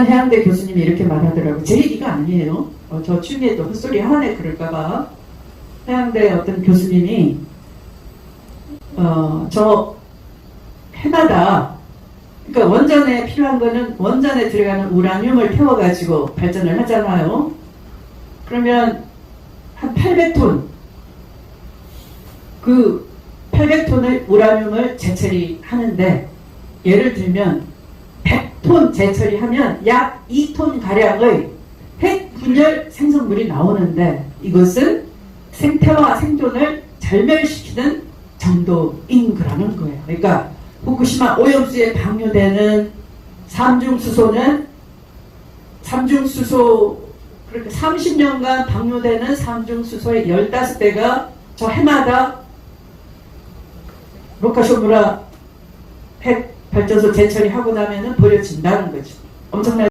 해양대 교수님이 이렇게 말하더라고요. 제 얘기가 아니에요. 어, 저또 헛소리 하네 그럴까봐. 해양대 어떤 교수님이, 어, 저 해마다, 그러니까 원전에 필요한 거는 원전에 들어가는 우라늄을 태워가지고 발전을 하잖아요. 그러면 한 800톤, 그 800톤의 우라늄을 재처리 하는데, 예를 들면 100 톤 재처리하면 약 2톤 가량의 핵 분열 생성물이 나오는데 이것은 생태와 생존을 절멸시키는 정도인 거라는 거예요. 그러니까 후쿠시마 오염수에 방류되는 삼중수소는 삼중수소 그렇게 30년간 방류되는 삼중수소의 15배가 저 해마다 로카쇼무라 핵 발전소 재처리하고 나면은 버려진다는 거죠. 엄청나게